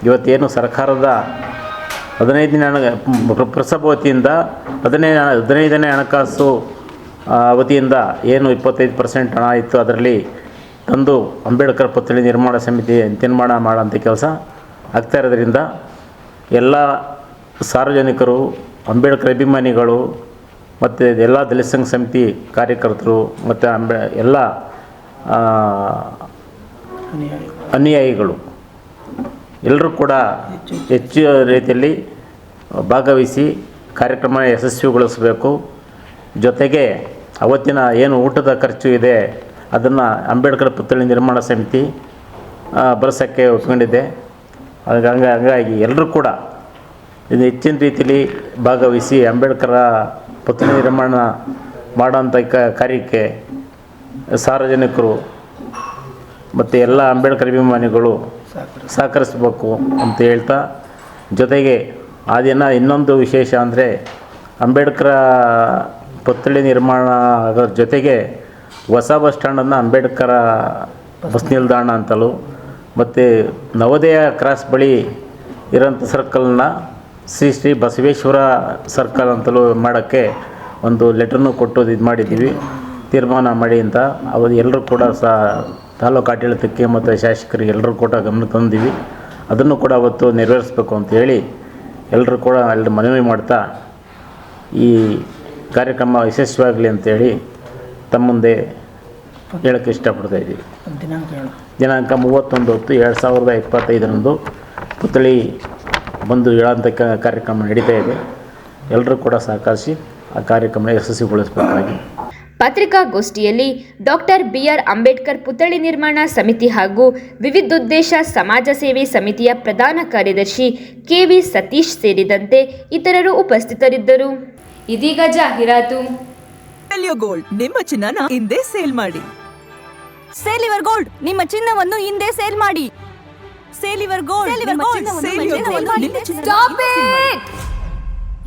ಇವತ್ತೇನು ಸರ್ಕಾರದ ಹಣ ಪ್ರ- ಪುರಸಭೆ ವತಿಯಿಂದ ಹದಿನೈದು ಹದಿನೈದನೇ ಹಣಕಾಸು ಆ, ವತಿಯಿಂದ ಏನು ಇಪ್ಪತ್ತೈದು ಪರ್ಸೆಂಟ್ ಹಣ ಇತ್ತು ಅದರಲ್ಲಿ ತಂದು ಅಂಬೇಡ್ಕರ್ ಪುತ್ಥಳಿ ನಿರ್ಮಾಣ ಸಮಿತಿ ನಿರ್ಮಾಣ ಮಾಡೋಂಥ ಕೆಲಸ ಆಗ್ತಾ ಇರೋದ್ರಿಂದ ಎಲ್ಲ ಸಾರ್ವಜನಿಕರು ಅಂಬೇಡ್ಕರ್ ಅಭಿಮಾನಿಗಳು ಮತ್ತು ಎಲ್ಲ ದಲಿತ ಸಂಘ ಸಮಿತಿ ಕಾರ್ಯಕರ್ತರು ಮತ್ತು ಅಂಬೇ ಎಲ್ಲ ಅನುಯಾಯಿಗಳು. ಎಲ್ಲರೂ ಕೂಡ ಹೆಚ್ಚು ರೀತಿಯಲ್ಲಿ ಭಾಗವಹಿಸಿ ಕಾರ್ಯಕ್ರಮ ಯಶಸ್ವಿಗೊಳಿಸಬೇಕು. ಜೊತೆಗೆ ಅವತ್ತಿನ ಏನು ಊಟದ ಖರ್ಚು ಇದೆ, ಅದನ್ನು ಅಂಬೇಡ್ಕರ್ ಪುತ್ಥಳಿ ನಿರ್ಮಾಣ ಸಮಿತಿ ಬಳಸೋಕ್ಕೆ ಒಪ್ಕೊಂಡಿದೆ. ಹಾಗ- ಹಂಗ, ಹಂಗಾಗಿ ಎಲ್ಲರೂ ಕೂಡ ಇದು ಹೆಚ್ಚಿನ ರೀತಿಯಲ್ಲಿ ಭಾಗವಹಿಸಿ ಅಂಬೇಡ್ಕರ ಪುತ್ಥಳಿ ನಿರ್ಮಾಣ ಮಾಡೋಂಥ ಕಾರ್ಯಕ್ಕೆ ಸಾರ್ವಜನಿಕರು ಮತ್ತು ಎಲ್ಲ ಅಂಬೇಡ್ಕರ್ ಅಭಿಮಾನಿಗಳು ಸಹಕರಿಸಬೇಕು. ಅಂತ ಹೇಳ್ತಾ, ಜೊತೆಗೆ ಆ ದಿನ ಇನ್ನೊಂದು ವಿಶೇಷ ಅಂದರೆ ಅಂಬೇಡ್ಕರ ಪುತ್ಥಳಿ ನಿರ್ಮಾಣ ಅದರ ಜೊತೆಗೆ ಹೊಸ ಬಸ್ ಸ್ಟ್ಯಾಂಡನ್ನು ಅಂಬೇಡ್ಕರ ಬಸ್ ನಿಲ್ದಾಣ ಅಂತಲೂ, ಮತ್ತು ನವೋದಯ ಕ್ರಾಸ್ ಬಳಿ ಇರೋಂಥ ಸರ್ಕಲ್ನ ಶ್ರೀ ಶ್ರೀ ಬಸವೇಶ್ವರ ಸರ್ಕಲ್ ಅಂತಲೂ ಮಾಡೋಕ್ಕೆ ಒಂದು ಲೆಟ್ರನ್ನು ಕೊಟ್ಟು ಇದು ಮಾಡಿದ್ದೀವಿ. ತೀರ್ಮಾನ ಮಾಡಿ ಅಂತ, ಅವರು ಎಲ್ಲರೂ ಕೂಡ ಸಹ ತಾಲೂಕು ಆಡಳಿತಕ್ಕೆ ಮತ್ತು ಶಾಸಕರಿಗೆ ಎಲ್ಲರೂ ಕೂಡ ಗಮನ ತಂದೀವಿ ಅದನ್ನು ಕೂಡ ಅವತ್ತು ನೆರವೇರಿಸಬೇಕು ಅಂತ ಹೇಳಿ ಎಲ್ಲರೂ ಕೂಡ ಅಲ್ಲಿ ಮನವಿ ಮಾಡ್ತಾ ಈ ಕಾರ್ಯಕ್ರಮ ಯಶಸ್ವಿಯಾಗಲಿ ಅಂತೇಳಿ ತಮ್ಮ ಮುಂದೆ ಹೇಳೋಕ್ಕೆ ಇಷ್ಟಪಡ್ತಾ ಇದ್ದೀವಿ. ದಿನಾಂಕ ಮೂವತ್ತೊಂದು ಹೊತ್ತು ಎರಡು ಸಾವಿರದ ಇಪ್ಪತ್ತೈದರಂದು ಪುತ್ಥಳಿ ಬಂದು ಹೇಳೋಂಥ ಕ- ಕಾರ್ಯಕ್ರಮ ನಡೀತಾ ಇದೆ. ಎಲ್ಲರೂ ಕೂಡ ಸಹಕರಿಸಿ ಆ ಕಾರ್ಯಕ್ರಮ ಯಶಸ್ವಿಗೊಳಿಸಬೇಕಾಗಿ ಪತ್ರಿಕಾಗೋಷ್ಠಿಯಲ್ಲಿ ಡಾಕ್ಟರ್ ಬಿಆರ್ ಅಂಬೇಡ್ಕರ್ ಪುತ್ಥಳಿ ನಿರ್ಮಾಣ ಸಮಿತಿ ಹಾಗೂ ವಿವಿಧೋದ್ದೇಶ ಸಮಾಜ ಸೇವೆ ಸಮಿತಿಯ ಪ್ರಧಾನ ಕಾರ್ಯದರ್ಶಿ ಕೆವಿ ಸತೀಶ್ ಸೇರಿದಂತೆ ಇತರರು ಉಪಸ್ಥಿತರಿದ್ದರು. ಇದೀಗ ಜಾಹೀರಾತು. ಗೋಲ್ಡ್ ನಿಮ್ಮ ಚಿನ್ನನ ಹಿಂದೆ ಸೇಲ್ ಮಾಡಿ. ಸೇಲ್ ಯುವರ್ ಗೋಲ್ಡ್ ನಿಮ್ಮ ಚಿನ್ನವನ್ನು ಹಿಂದೆ ಸೇಲ್ ಮಾಡಿ. ಸೇಲ್ ನಿಮ್ಮ ಗೋಲ್ಡ್ ಚಿನ್ನವನ್ನು ಸೇಲ್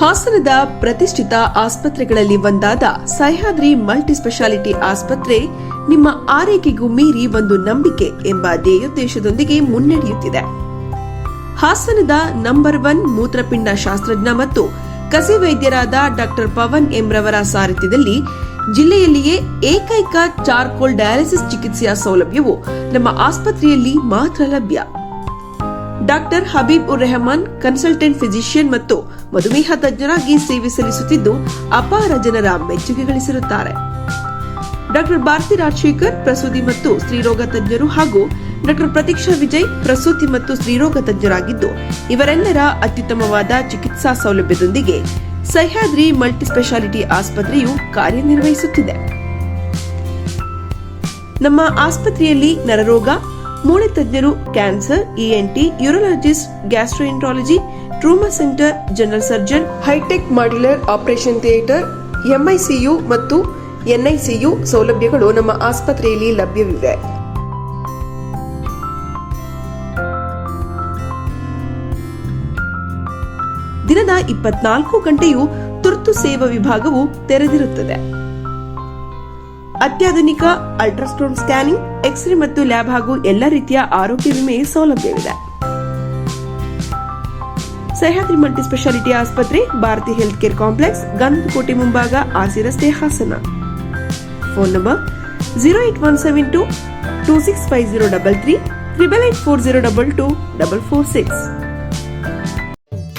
ಹಾಸನದ ಪ್ರತಿಷ್ಠಿತ ಆಸ್ಪತ್ರೆಗಳಲ್ಲಿ ಒಂದಾದ ಸಹ್ಯಾದ್ರಿ ಮಲ್ಟಿ ಸ್ಪೆಷಾಲಿಟಿ ಆಸ್ಪತ್ರೆ ನಿಮ್ಮ ಆರೈಕೆಗೂ ಮೀರಿ ಒಂದು ನಂಬಿಕೆ ಎಂಬ ಧ್ಯೇಯೋದ್ದೇಶದೊಂದಿಗೆ ಮುನ್ನಡೆಯುತ್ತಿದೆ. ಹಾಸನದ ನಂಬರ್ ಒನ್ ಮೂತ್ರಪಿಂಡ ಶಾಸ್ತ್ರಜ್ಞ ಮತ್ತು ಕಸಿ ವೈದ್ಯರಾದ ಡಾಕ್ಟರ್ ಪವನ್ ಎಂರವರ ಸಾರಥ್ಯದಲ್ಲಿ ಜಿಲ್ಲೆಯಲ್ಲಿಯೇ ಏಕೈಕ ಚಾರ್ಕೋಲ್ ಡಯಾಲಿಸಿಸ್ ಚಿಕಿತ್ಸೆಯ ಸೌಲಭ್ಯವು ನಮ್ಮ ಆಸ್ಪತ್ರೆಯಲ್ಲಿ ಮಾತ್ರ ಲಭ್ಯ. ಡಾಕ್ಟರ್ ಹಬೀಬ್ ಉರ್ ರೆಹಮಾನ್, ಕನ್ಸಲ್ಟೆಂಟ್ ಫಿಸಿಷಿಯನ್ ಮತ್ತು ಮಧುಮೇಹ ತಜ್ಞರಾಗಿ ಸೇವೆ ಸಲ್ಲಿಸುತ್ತಿದ್ದು, ಅಪಾರ ಜನರ ಮೆಚ್ಚುಗೆ ಗಳಿಸಿರುತ್ತಾರೆ ಡಾಕ್ಟರ್ ಭಾರತಿ ರಾಜಶೇಖರ್, ಪ್ರಸೂತಿ ಮತ್ತು ಸ್ತ್ರೀರೋಗ ತಜ್ಞರು ಹಾಗೂ ಡಾಕ್ಟರ್ ಪ್ರತೀಕ್ಷಾ ವಿಜಯ್, ಪ್ರಸೂತಿ ಮತ್ತು ಸ್ತ್ರೀರೋಗ ತಜ್ಞರಾಗಿದ್ದು, ಇವರೆಲ್ಲರ ಅತ್ಯುತ್ತಮವಾದ ಚಿಕಿತ್ಸಾ ಸೌಲಭ್ಯದೊಂದಿಗೆ ಸಹ್ಯಾದ್ರಿ ಮಲ್ಟಿಸ್ಪೆಷಾಲಿಟಿ ಆಸ್ಪತ್ರೆಯು ಕಾರ್ಯನಿರ್ವಹಿಸುತ್ತಿದೆ. ನಮ್ಮ ಆಸ್ಪತ್ರೆಯಲ್ಲಿ ನರರೋಗ ಮೂಳೆ ತಜ್ಞರು, cancer ENT urologist, gastroenterology, trauma centre, general surgeon, hi-tech modular operation theatre, MICU ಮತ್ತು ಎನ್ಐಸಿಯು ಸೌಲಭ್ಯಗಳು ನಮ್ಮ ಆಸ್ಪತ್ರೆಯಲ್ಲಿ ಲಭ್ಯವಿವೆ. ದಿನದ ಇಪ್ಪತ್ನಾಲ್ಕು ಗಂಟೆಯೂ ತುರ್ತು ಸೇವಾ ವಿಭಾಗವು ತೆರೆದಿರುತ್ತದೆ. ಅತ್ಯಾಧುನಿಕ ಅಲ್ಟ್ರಾಸ್ಟೋನ್ ಸ್ಕ್ಯಾನಿಂಗ್, ಎಕ್ಸ್ರೇ ಮತ್ತು ಲ್ಯಾಬ್ ಹಾಗೂ ಎಲ್ಲ ರೀತಿಯ ಆರೋಗ್ಯ ವಿಮೆ ಸೌಲಭ್ಯವಿದೆ. ಸಹ್ಯಾದ್ರಿ ಮಲ್ಟಿ ಸ್ಪೆಷಾಲಿಟಿ ಆಸ್ಪತ್ರೆ, Bharathi health care complex, Gandhakote ಮುಂಭಾಗ, ಆರ್ಸಿ ರಸ್ತೆ, Hassan. Phone number zero eight one seven two two six five zero double three, triple eight four zero double two double four six.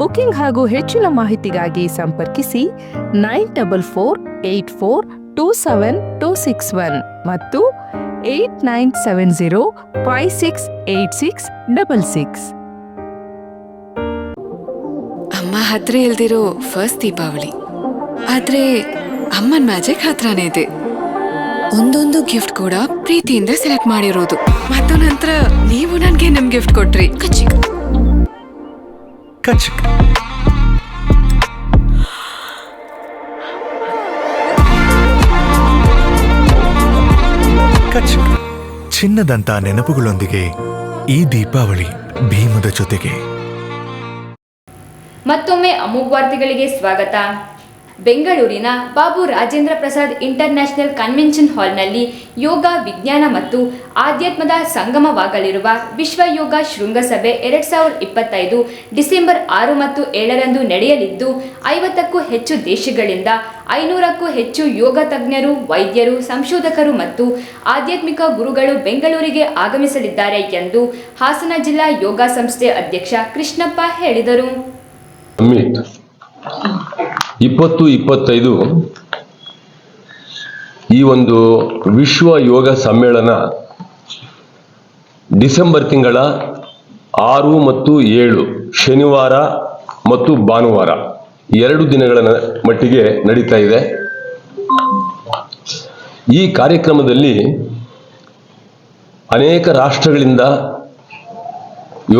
Booking ಹಾಗೂ ಹೆಚ್ಚಿನ ಮಾಹಿತಿಗಾಗಿ ಸಂಪರ್ಕಿಸಿ nine double four eight four two seven two six one ಮತ್ತು eight nine seven zero five six eight six double six. ಅಮ್ಮ ಹತ್ರ ಇಲ್ದಿರೋ first Deepavali. ಆದ್ರೆ ಅಮ್ಮನ್ ಮ್ಯಾಜಿಕ್ ಹತ್ರನೇ ಇದೆ. ಒಂದೊಂದು ಗಿಫ್ಟ್ ಕೂಡ ಪ್ರೀತಿಯಿಂದ ಸೆಲೆಕ್ಟ್ ಮಾಡಿರೋದು. ಮತ್ತು ನಂತರ ನೀವು ನನಗೆ ನಮ್ ಗಿಫ್ಟ್ ಕೊಟ್ರಿ. ಕಚ್ಚಿಕ್ ಕಚಕ್. ಕಚಕ್. ಚಿನ್ನದಂತ ನೆನಪುಗಳೊಂದಿಗೆ ಈ ದೀಪಾವಳಿ ಭೀಮದ ಜೊತೆಗೆ. ಮತ್ತೊಮ್ಮೆ ಅಮೋಘ್ ವಾರ್ತೆಗಳಿಗೆ ಸ್ವಾಗತ. ಬೆಂಗಳೂರಿನ ಬಾಬು ರಾಜೇಂದ್ರ ಪ್ರಸಾದ್ ಇಂಟರ್ನ್ಯಾಷನಲ್ ಕನ್ವೆನ್ಷನ್ ಹಾಲ್ನಲ್ಲಿ ಯೋಗ ವಿಜ್ಞಾನ ಮತ್ತು ಆಧ್ಯಾತ್ಮದ ಸಂಗಮವಾಗಲಿರುವ ವಿಶ್ವ ಯೋಗ ಶೃಂಗಸಭೆ ಎರಡ್ ಸಾವಿರದ ಇಪ್ಪತ್ತೈದು ಡಿಸೆಂಬರ್ ಆರು ಮತ್ತು ಏಳರಂದು ನಡೆಯಲಿದ್ದು, ಐವತ್ತಕ್ಕೂ ಹೆಚ್ಚು ದೇಶಗಳಿಂದ ಐನೂರಕ್ಕೂ ಹೆಚ್ಚು ಯೋಗ ತಜ್ಞರು, ವೈದ್ಯರು, ಸಂಶೋಧಕರು ಮತ್ತು ಆಧ್ಯಾತ್ಮಿಕ ಗುರುಗಳು ಬೆಂಗಳೂರಿಗೆ ಆಗಮಿಸಲಿದ್ದಾರೆ ಎಂದು ಹಾಸನ ಜಿಲ್ಲಾ ಯೋಗ ಸಂಸ್ಥೆ ಅಧ್ಯಕ್ಷ ಕೃಷ್ಣಪ್ಪ ಹೇಳಿದರು. ಇಪ್ಪತ್ತು, ಇಪ್ಪತ್ತೈದು. ಈ ಒಂದು ವಿಶ್ವ ಯೋಗ ಸಮ್ಮೇಳನ ಡಿಸೆಂಬರ್ ತಿಂಗಳ ಆರು ಮತ್ತು ಏಳು, ಶನಿವಾರ ಮತ್ತು ಭಾನುವಾರ. ಎರಡು ದಿನಗಳ ಮಟ್ಟಿಗೆ ನಡೀತಾ ಇದೆ. ಈ ಕಾರ್ಯಕ್ರಮದಲ್ಲಿ ಅನೇಕ ರಾಷ್ಟ್ರಗಳಿಂದ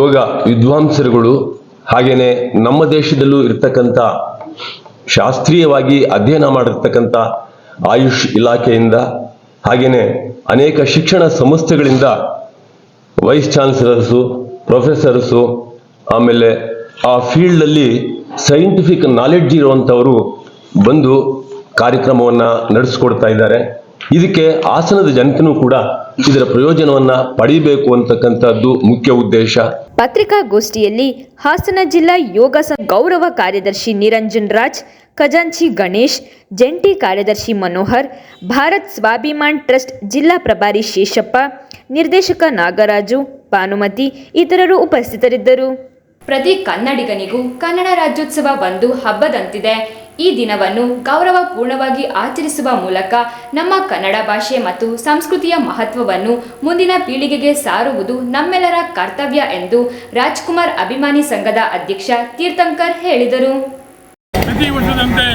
ಯೋಗ ವಿದ್ವಾಂಸರುಗಳು ಹಾಗೆಯೇ ನಮ್ಮ ದೇಶದಲ್ಲೂ ಇರ್ತಕ್ಕಂಥ ಶಾಸ್ತ್ರೀಯವಾಗಿ ಅಧ್ಯಯನ ಮಾಡಿರ್ತಕ್ಕಂಥ ಆಯುಷ್ ಇಲಾಖೆಯಿಂದ ಹಾಗೆಯೇ ಅನೇಕ ಶಿಕ್ಷಣ ಸಂಸ್ಥೆಗಳಿಂದ ವೈಸ್ ಚಾನ್ಸಲರ್ಸು, ಪ್ರೊಫೆಸರ್ಸು, ಆಮೇಲೆ ಆ ಫೀಲ್ಡಲ್ಲಿ ಸೈಂಟಿಫಿಕ್ ನಾಲೆಡ್ಜ್ ಇರುವಂಥವರು ಬಂದು ಕಾರ್ಯಕ್ರಮವನ್ನು ನಡೆಸ್ಕೊಡ್ತಾ ಇದ್ದಾರೆ. ಇದಕ್ಕೆ ಹಾಸನದ ಜನತೆನೂ ಕೂಡ ಇದರ ಪ್ರಯೋಜನವನ್ನ ಪಡಿಬೇಕು ಅಂತಕ್ಕಂಥದ್ದು ಮುಖ್ಯ ಉದ್ದೇಶ. ಪತ್ರಿಕಾಗೋಷ್ಠಿಯಲ್ಲಿ ಹಾಸನ ಜಿಲ್ಲಾ ಯೋಗ ಗೌರವ ಕಾರ್ಯದರ್ಶಿ ನಿರಂಜನ್ ರಾಜ್ ಖಜಾಂಚಿ ಗಣೇಶ್ ಜಂಟಿ ಕಾರ್ಯದರ್ಶಿ ಮನೋಹರ್ ಭಾರತ್ ಸ್ವಾಭಿಮಾನ್ ಟ್ರಸ್ಟ್ ಜಿಲ್ಲಾ ಪ್ರಭಾರಿ ಶೇಷಪ್ಪ ನಿರ್ದೇಶಕ ನಾಗರಾಜು ಭಾನುಮತಿ ಇತರರು ಉಪಸ್ಥಿತರಿದ್ದರು. ಪ್ರತಿ ಕನ್ನಡಿಗನಿಗೂ ಕನ್ನಡ ರಾಜ್ಯೋತ್ಸವ ಒಂದು ಹಬ್ಬದಂತಿದೆ. ಈ ದಿನವನ್ನು ಗೌರವಪೂರ್ಣವಾಗಿ ಆಚರಿಸುವ ಮೂಲಕ ನಮ್ಮ ಕನ್ನಡ ಭಾಷೆ ಮತ್ತು ಸಂಸ್ಕೃತಿಯ ಮಹತ್ವವನ್ನು ಮುಂದಿನ ಪೀಳಿಗೆಗೆ ಸಾರುವುದು ನಮ್ಮೆಲ್ಲರ ಕರ್ತವ್ಯ ಎಂದು ರಾಜ್ಕುಮಾರ್ ಅಭಿಮಾನಿ ಸಂಘದ ಅಧ್ಯಕ್ಷ ತೀರ್ಥಂಕರ್ ಹೇಳಿದರು. ಪ್ರತಿ ವರ್ಷದಂತೆ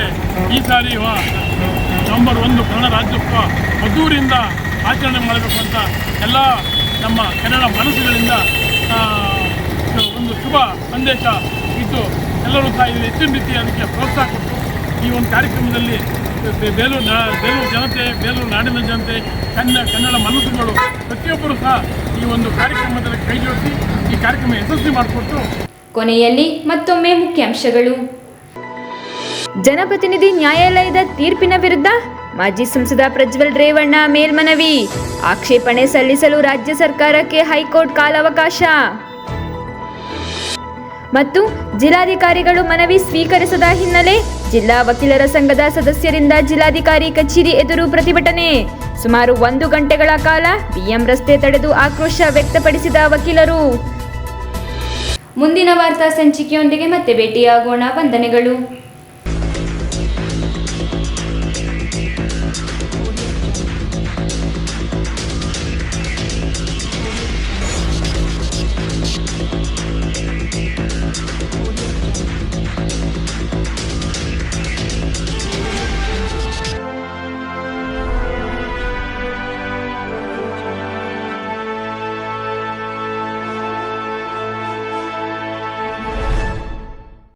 ಈ ಸಾರಿ ನವೆಂಬರ್ ಒಂದು ಕನ್ನಡ ರಾಜ್ಯೋತ್ಸವ ಅದ್ದೂರಿಯಿಂದ ಆಚರಣೆ ಮಾಡಬೇಕು ಅಂತ ಎಲ್ಲ ನಮ್ಮ ಕನ್ನಡ ಮನಸ್ಸುಗಳಿಂದ ಒಂದು ಶುಭ ಸಂದೇಶ ಇದ್ದು ಎಲ್ಲರೂ ಸಹ ಹೆಚ್ಚಿನ ರೀತಿ ಅದಕ್ಕೆ ಪ್ರೋತ್ಸಾಹ ಕೊಟ್ಟು ಈ ಒಂದು ಕಾರ್ಯಕ್ರಮದಲ್ಲಿ ಬೇಲೂರು ನಾ- ಬೇಲೂರು ಜನತೆ ಬೇಲೂರು ನಾಡಿನ ಜನತೆ ಕನ್ನಡ ಕನ್ನಡ ಮನಸ್ಸುಗಳು ಪ್ರತಿಯೊಬ್ಬರು ಸಹ ಈ ಒಂದು ಕಾರ್ಯಕ್ರಮದಲ್ಲಿ ಕೈ ಜೋಡಿಸಿ ಈ ಕಾರ್ಯಕ್ರಮ ಯಶಸ್ವಿ ಮಾಡಿಕೊಟ್ಟು ಕೊನೆಯಲ್ಲಿ ಮತ್ತೊಮ್ಮೆ ಮುಖ್ಯಾಂಶಗಳು. ಜನಪ್ರತಿನಿಧಿ ನ್ಯಾಯಾಲಯದ ತೀರ್ಪಿನ ವಿರುದ್ಧ ಮಾಜಿ ಸಂಸದ ಪ್ರಜ್ವಲ್ ರೇವಣ್ಣ ಮೇಲ್ಮನವಿ. ಆಕ್ಷೇಪಣೆ ಸಲ್ಲಿಸಲು ರಾಜ್ಯ ಸರ್ಕಾರಕ್ಕೆ ಹೈಕೋರ್ಟ್ ಕಾಲಾವಕಾಶ. ಮತ್ತು ಜಿಲ್ಲಾಧಿಕಾರಿಗಳು ಮನವಿ ಸ್ವೀಕರಿಸದ ಹಿನ್ನೆಲೆ ಜಿಲ್ಲಾ ವಕೀಲರ ಸಂಘದ ಸದಸ್ಯರಿಂದ ಜಿಲ್ಲಾಧಿಕಾರಿ ಕಚೇರಿ ಎದುರು ಪ್ರತಿಭಟನೆ. ಸುಮಾರು ಒಂದು ಗಂಟೆಗಳ ಕಾಲ ಬಿಎಂ ರಸ್ತೆ ತಡೆದು ಆಕ್ರೋಶ ವ್ಯಕ್ತಪಡಿಸಿದ ವಕೀಲರು. ಮುಂದಿನ ವಾರ್ತಾ ಸಂಚಿಕೆಯೊಂದಿಗೆ ಮತ್ತೆ ಭೇಟಿಯಾಗೋಣ. ವಂದನೆಗಳು.